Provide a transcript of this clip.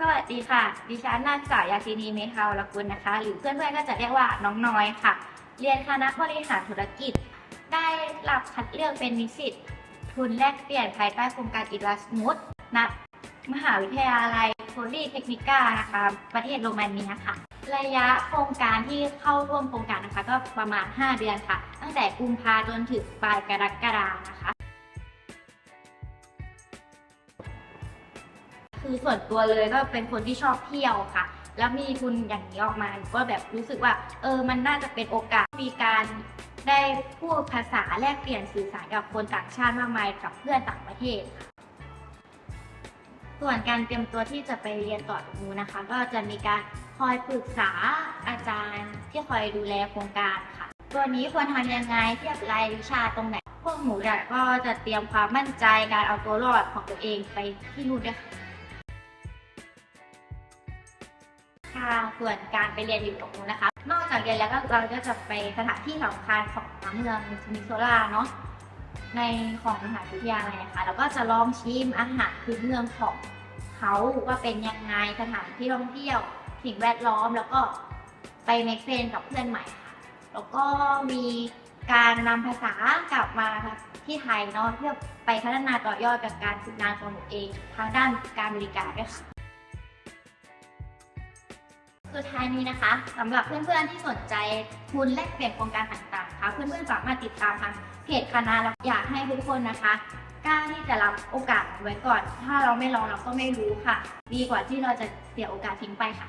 สวัสดีค่ะ ดิฉันนางสาวยาซินีเมทาวรกุลนะคะ หรือเพื่อนๆก็จะเรียกว่าน้องน้อยค่ะ เรียนคณะบริหารธุรกิจ ได้รับคัดเลือกเป็นนิสิตทุนแลกเปลี่ยนภายใต้โครงการอิรัสมุสณมหาวิทยาลัยโพลีเทคนิก้านะคะ ประเทศโรมาเนียค่ะ ระยะโครงการที่เข้าร่วมโครงการนะคะ ก็ประมาณ 5 เดือนค่ะ ตั้งแต่กุมภาจนถึงปลายกรกฎานะคะ คือส่วนตัวเลยก็เป็นคนที่ชอบเที่ยวค่ะ แล้วมีทุนอย่างนี้ออกมาหนูก็แบบรู้สึกว่า เออมันน่าจะเป็นโอกาสมีการได้พูดภาษาแลกเปลี่ยนสื่อสารกับคนต่างชาติมากมายกับเพื่อนต่างประเทศค่ะส่วนการเตรียมตัวที่จะไปเรียนต่อตรงนู้นนะคะ ก็จะมีการคอยปรึกษาอาจารย์ที่คอยดูแลโครงการค่ะ ตัวนี้ควรทำยังไงเทียบรายวิชาตรงไหน พวกหนูเนี่ยก็จะเตรียมความมั่นใจการเอาตัวรอดของตัวเองไปที่นู่นด้วยค่ะ ค่ะส่วนการไปเรียนอยู่ตรงนู้นนะคะ นอกจากเรียนแล้วก็เราก็จะไปสถานที่สำคัญของเมืองมิโซราเนาะในของมหาวิทยาลัยนะคะแล้วก็จะลองชิมอาหารพื้นเมืองของเขาว่าเป็นยังไงสถานที่ท่องเที่ยวสิ่งแวดล้อมแล้วก็ไปเมคเฟนกับเพื่อนใหม่ค่ะแล้วก็มีการนำภาษากลับมาที่ไทยเนาะเพื่อไปพัฒนาต่อยอดกับการฝึกงานของหนูเอง ทางด้านการบริการด้วยค่ะ สุดท้ายนี้นะคะสำหรับเพื่อนๆที่สนใจทุนแลกเปลี่ยนโครงการต่างๆค่ะเพื่อนๆสามารถติดตามทางเพจคณะเราอยากให้ทุกคนนะคะกล้าที่จะรับโอกาสไว้ก่อน ถ้าเราไม่ลองเราก็ไม่รู้ค่ะ ดีกว่าที่เราจะเสียโอกาสทิ้งไปค่ะ